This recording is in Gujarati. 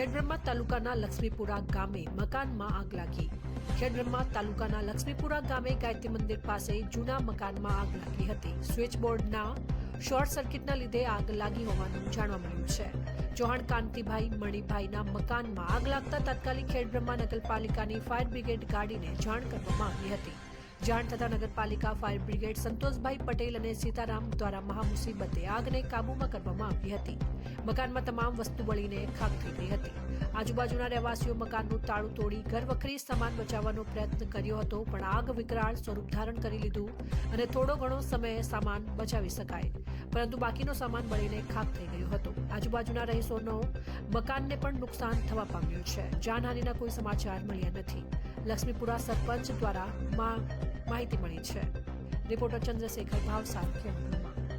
તાલુકાના લક્ષ્મીપુરા ગામે મકાનમાં આગ લાગી. ખેડબ્રહ્મા તાલુકાના લક્ષ્મીપુરા ગામે ગાયત્રી મંદિર પાસે જૂના મકાનમાં આગ લાગી હતી. સ્વિચ બોર્ડના શોર્ટ સર્કિટના લીધે આગ લાગી હોવાનું જાણવા મળ્યું છે. ચૌહાણ કાંતિભાઈ મણિભાઈના મકાનમાં આગ લાગતા તાત્કાલિક ખેડબ્રહ્મા નગરપાલિકાની ફાયર બ્રિગેડ ગાડીને જાણ કરવામાં આવી હતી. જાણ થતાં નગરપાલિકા ફાયર બ્રિગેડ સંતોષભાઈ પટેલ અને સીતારામ દ્વારા મહામુસીબતે આગને કાબૂમાં કરવામાં આવી હતી. મકાનમાં તમામ વસ્તુ બળીને ખાક થઈ ગઈ હતી. આજુબાજુના રહેવાસીઓ મકાનનું તાળું તોડી ઘરવખરી સામાન બચાવવાનો પ્રયત્ન કર્યો હતો, પણ આગ વિકરાળ સ્વરૂપ ધારણ કરી લીધું અને થોડો ઘણો સમયે સામાન બચાવી શકાય. પરંતુ બાકીનો સામાન બળીને ખાક થઈ ગયો હતો. આજુબાજુના રહીશોનો મકાનને પણ નુકસાન થવા પામ્યું છે. જાનહાનિના કોઈ સમાચાર મળ્યા નથી. લક્ષ્મીપુરા સરપંચ દ્વારા મા- માહિતી મળી છે. રિપોર્ટર ચંદ્રશેખર ભાવસાર ખેડબ્રહ્મા